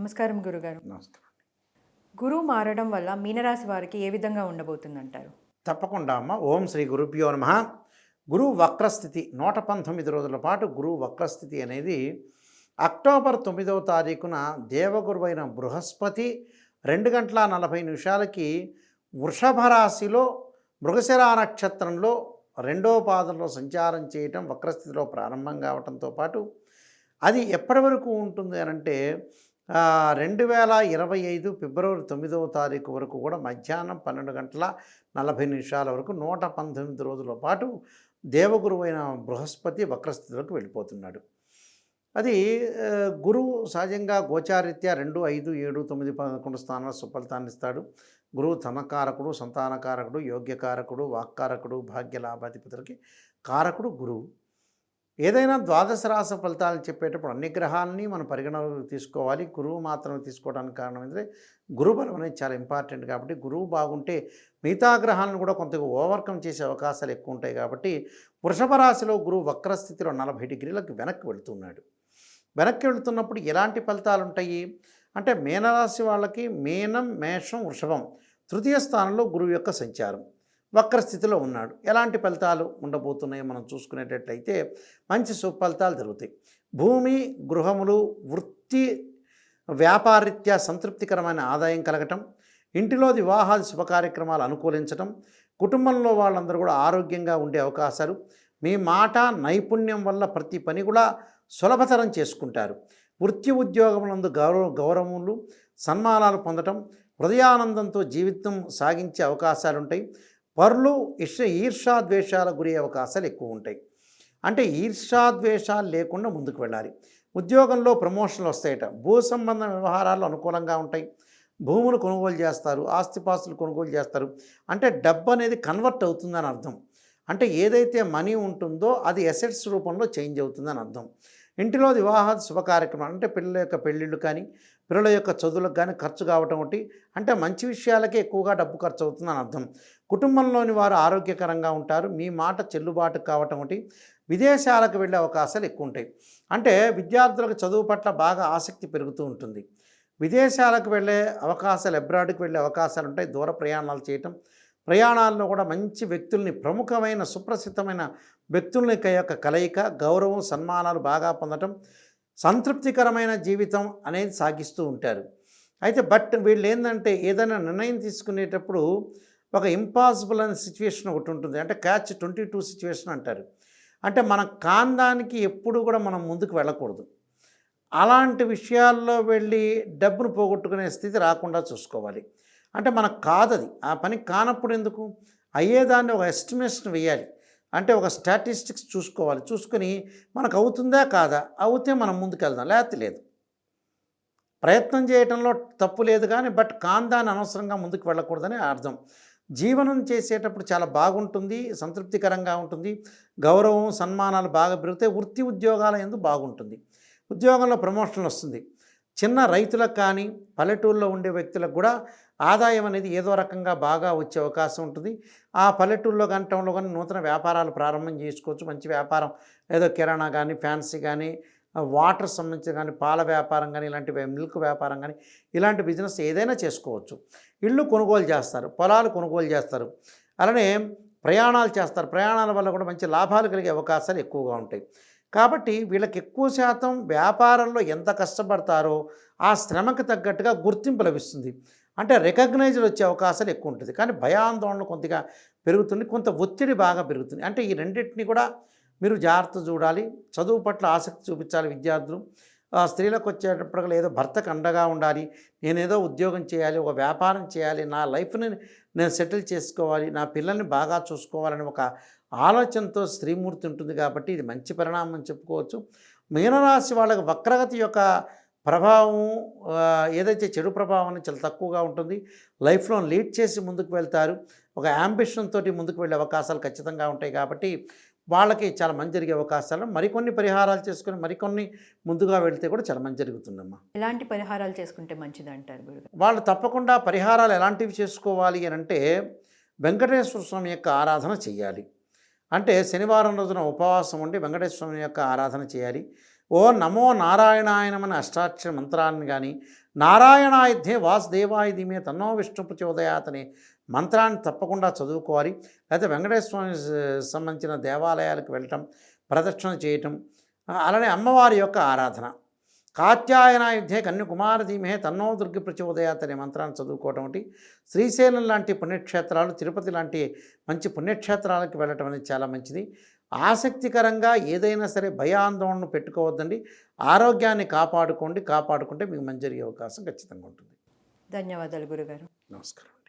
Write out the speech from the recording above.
నమస్కారం గురుగారు. నమస్కారం. గురువు మారడం వల్ల మీనరాశి వారికి ఏ విధంగా ఉండబోతుందంటారు? తప్పకుండా అమ్మ. ఓం శ్రీ గురుభ్యో నమ. గురువు వక్రస్థితి నూట పంతొమ్మిది రోజుల పాటు గురువు వక్రస్థితి అనేది అక్టోబర్ తొమ్మిదవ తారీఖున దేవగురువైన బృహస్పతి రెండు గంటల నలభై నిమిషాలకి వృషభ రాశిలో మృగశిరా నక్షత్రంలో రెండో పాదంలో సంచారం చేయటం వక్రస్థితిలో ప్రారంభం కావటంతో పాటు అది ఎప్పటి వరకు ఉంటుంది అని అంటే ఆ, రెండు వేల ఇరవై ఐదు ఫిబ్రవరి తొమ్మిదవ తారీఖు వరకు కూడా మధ్యాహ్నం పన్నెండు గంటల నలభై నిమిషాల వరకు నూట పంతొమ్మిది రోజుల పాటు దేవగురువైన అయిన బృహస్పతి వక్రస్థితిలోకి వెళ్ళిపోతున్నాడు. అది గురువు సహజంగా గోచారీత్యా రెండు ఐదు ఏడు తొమ్మిది పదకొండు స్థానాల సుఫలితాన్ని ఇస్తాడు. గురువు ధనకారకుడు సంతానకారకుడు యోగ్యకారకుడు వాక్కారకుడు భాగ్యలాభాధిపతులకి కారకుడు గురువు. ఏదైనా ద్వాదశ రాస ఫలితాలు చెప్పేటప్పుడు అన్ని గ్రహాలని మనం పరిగణలోకి తీసుకోవాలి. గురువు మాత్రమే తీసుకోవడానికి కారణం ఏంటంటే గురు బలం అనేది చాలా ఇంపార్టెంట్ కాబట్టి గురువు బాగుంటే మిగతా గ్రహాలను కూడా కొంతగా ఓవర్కమ్ చేసే అవకాశాలు ఎక్కువ ఉంటాయి కాబట్టి వృషభ రాశిలో గురువు వక్రస్థితిలో నలభై డిగ్రీలకు వెనక్కి వెళుతున్నాడు. వెనక్కి వెళుతున్నప్పుడు ఎలాంటి ఫలితాలు ఉంటాయి? అంటే మీనరాశి వాళ్ళకి మీనం మేషం వృషభం తృతీయ స్థానంలో గురువు యొక్క సంచారం. వక్రస్థితిలో ఉన్నాడు. ఎలాంటి ఫలితాలు ఉండబోతున్నాయో మనం చూసుకునేటట్లయితే మంచి సుఫలితాలు జరుగుతాయి. భూమి గృహములు వృత్తి వ్యాపారీత్యా సంతృప్తికరమైన ఆదాయం కలగటం ఇంటిలో వివాహాది శుభకార్యక్రమాలు అనుకూలించటం కుటుంబంలో వాళ్ళందరూ కూడా ఆరోగ్యంగా ఉండే అవకాశాలు మీ మాట నైపుణ్యం వల్ల ప్రతి పని కూడా సులభతరం చేసుకుంటారు. వృత్తి ఉద్యోగములందు గౌరవ గౌరవములు సన్మానాలు పొందటం హృదయానందంతో జీవితం సాగించే అవకాశాలుంటాయి. పర్లు ఇష ఈర్షాద్వేషాల గురి అవకాశాలు ఎక్కువ ఉంటాయి. అంటే ఈర్షాద్వేషాలు లేకుండా ముందుకు వెళ్ళాలి. ఉద్యోగంలో ప్రమోషన్లు వస్తాయట. భూ సంబంధ వ్యవహారాలు అనుకూలంగా ఉంటాయి. భూములు కొనుగోలు చేస్తారు. ఆస్తిపాస్తులు కొనుగోలు చేస్తారు. అంటే డబ్బు అనేది కన్వర్ట్ అవుతుందని అర్థం. అంటే ఏదైతే మనీ ఉంటుందో అది ఎసెట్స్ రూపంలో చేంజ్ అవుతుందని అర్థం. ఇంటిలో వివాహ శుభ కార్యక్రమాలు అంటే పిల్లల యొక్క పెళ్ళిళ్ళు కానీ పిల్లల యొక్క చదువులకు కానీ ఖర్చు కావటం ఒకటి. అంటే మంచి విషయాలకే ఎక్కువగా డబ్బు ఖర్చు అవుతుందని అర్థం. కుటుంబంలోని వారు ఆరోగ్యకరంగా ఉంటారు. మీ మాట చెల్లుబాటు కావటం ఒకటి. విదేశాలకు వెళ్ళే అవకాశాలు ఎక్కువ ఉంటాయి. అంటే విద్యార్థులకు చదువు పట్ల బాగా ఆసక్తి పెరుగుతూ ఉంటుంది. విదేశాలకు వెళ్ళే అవకాశాలు అబ్రాడ్కి వెళ్ళే అవకాశాలు ఉంటాయి. దూర ప్రయాణాలు చేయటం. ప్రయాణాల్లో కూడా మంచి వ్యక్తుల్ని ప్రముఖమైన సుప్రసిద్ధమైన వ్యక్తుల్ని యొక్క కలయిక గౌరవం సన్మానాలు బాగా పొందటం. సంతృప్తికరమైన జీవితం అనేది సాగిస్తూ ఉంటారు. అయితే బట్ వీళ్ళు ఏంటంటే ఏదైనా నిర్ణయం తీసుకునేటప్పుడు ఒక ఇంపాసిబుల్ అనే సిచ్యువేషన్ ఒకటి ఉంటుంది. అంటే క్యాచ్ ట్వంటీ టూ సిచ్యువేషన్ అంటారు. అంటే మన కాందానికి ఎప్పుడు కూడా మనం ముందుకు వెళ్ళకూడదు. అలాంటి విషయాల్లో వెళ్ళి డబ్బును పోగొట్టుకునే స్థితి రాకుండా చూసుకోవాలి. అంటే మనకు కాదది. ఆ పని కానప్పుడు ఎందుకు? అయ్యేదాన్ని ఒక ఎస్టిమేషన్ వేయాలి. అంటే ఒక స్టాటిస్టిక్స్ చూసుకోవాలి. చూసుకొని మనకు అవుతుందా కాదా? అవుతే మనం ముందుకెళ్దాం. లేకపోతే లేదు. ప్రయత్నం చేయటంలో తప్పు లేదు కానీ బట్ కాందాన్ని అనవసరంగా ముందుకు వెళ్ళకూడదని అర్థం. జీవనం చేసేటప్పుడు చాలా బాగుంటుంది సంతృప్తికరంగా ఉంటుంది. గౌరవం సన్మానాలు బాగా పెరుగుతాయి. వృత్తి ఉద్యోగాల ఎందు బాగుంటుంది. ఉద్యోగంలో ప్రమోషన్ వస్తుంది. చిన్న రైతులకు కానీ పల్లెటూరులో ఉండే వ్యక్తులకు కూడా ఆదాయం అనేది ఏదో రకంగా బాగా వచ్చే అవకాశం ఉంటుంది. ఆ పల్లెటూరులో గంటంలో కానీ నూతన వ్యాపారాలు ప్రారంభం చేసుకోవచ్చు. మంచి వ్యాపారం ఏదో కిరాణా కానీ ఫ్యాన్సీ కానీ వాటర్ సంబంధించిన కానీ పాల వ్యాపారం కానీ ఇలాంటి మిల్క్ వ్యాపారం కానీ ఇలాంటి బిజినెస్ ఏదైనా చేసుకోవచ్చు. ఇళ్ళు కొనుగోలు చేస్తారు పొలాలు కొనుగోలు చేస్తారు. అలానే ప్రయాణాలు చేస్తారు. ప్రయాణాల వల్ల కూడా మంచి లాభాలు కలిగే అవకాశాలు ఎక్కువగా ఉంటాయి. కాబట్టి వీళ్ళకి ఎక్కువ శాతం వ్యాపారంలో ఎంత కష్టపడతారో ఆ శ్రమకు తగ్గట్టుగా గుర్తింపు లభిస్తుంది. అంటే రికగ్నైజ్డ్ వచ్చే అవకాశాలు ఎక్కువ ఉంటుంది. కానీ భయాందోళన కొద్దిగా పెరుగుతుంది. కొంత ఒత్తిడి బాగా పెరుగుతుంది. అంటే ఈ రెండింటిని కూడా మీరు జాగ్రత్త చూడాలి. చదువు పట్ల ఆసక్తి చూపించాలి విద్యార్థులు. ఆ స్త్రీలకు వచ్చేటప్పటికల్లా ఏదో భర్తకు అండగా ఉండాలి. నేనేదో ఉద్యోగం చేయాలి ఒక వ్యాపారం చేయాలి నా లైఫ్ని నేను సెటిల్ చేసుకోవాలి నా పిల్లల్ని బాగా చూసుకోవాలని ఒక ఆలోచనతో స్త్రీమూర్తి ఉంటుంది కాబట్టి ఇది మంచి పరిణామం అని చెప్పుకోవచ్చు. మీనరాశి వాళ్ళకి వక్రగతి యొక్క ప్రభావం ఏదైతే చెడు ప్రభావం అనేది చాలా తక్కువగా ఉంటుంది లైఫ్లో లీడ్ చేసి ముందుకు వెళ్తారు ఒక యాంబిషన్ తోటి ముందుకు వెళ్ళే అవకాశాలు ఖచ్చితంగా ఉంటాయి కాబట్టి వాళ్ళకి చాలా మంచి జరిగే అవకాశాలు మరికొన్ని పరిహారాలు చేసుకొని మరికొన్ని ముందుగా వెళ్తే కూడా చాలా మంచి జరుగుతుందమ్మా. ఎలాంటి పరిహారాలు చేసుకుంటే మంచిది అంటారు వాళ్ళు తప్పకుండా పరిహారాలు ఎలాంటివి చేసుకోవాలి అని అంటే వెంకటేశ్వర స్వామి యొక్క ఆరాధన చేయాలి. అంటే శనివారం రోజున ఉపవాసం ఉండి వెంకటేశ్వర స్వామి యొక్క ఆరాధన చేయాలి. ఓ నమో నారాయణాయనమని అష్టాక్షర మంత్రాన్ని కానీ నారాయణాయుద్ధే వాసుదేవాయ ధీమే తన్నో విష్ణు ప్రచోదయాత్ అనే మంత్రాన్ని తప్పకుండా చదువుకోవాలి. లేకపోతే వెంకటేశ్వర స్వామి సంబంధించిన దేవాలయాలకు వెళ్ళటం ప్రదక్షిణ చేయటం అలానే అమ్మవారి యొక్క ఆరాధన. కాత్యాయనాయుధే కన్యకుమార ధీమే తన్నో దుర్గ ప్రచోదయాత్ అనే మంత్రాన్ని చదువుకోవటం ఒకటి. శ్రీశైలం లాంటి పుణ్యక్షేత్రాలు తిరుపతి లాంటి మంచి పుణ్యక్షేత్రాలకు వెళ్ళటం అనేది చాలా మంచిది. ఆసక్తికరంగా ఏదైనా సరే భయాందోళన పెట్టుకోవద్దండి. ఆరోగ్యాన్ని కాపాడుకోండి. కాపాడుకుంటే మీకు మంచి జరిగే అవకాశం ఖచ్చితంగా ఉంటుంది. ధన్యవాదాలు గురుగారు. నమస్కారం.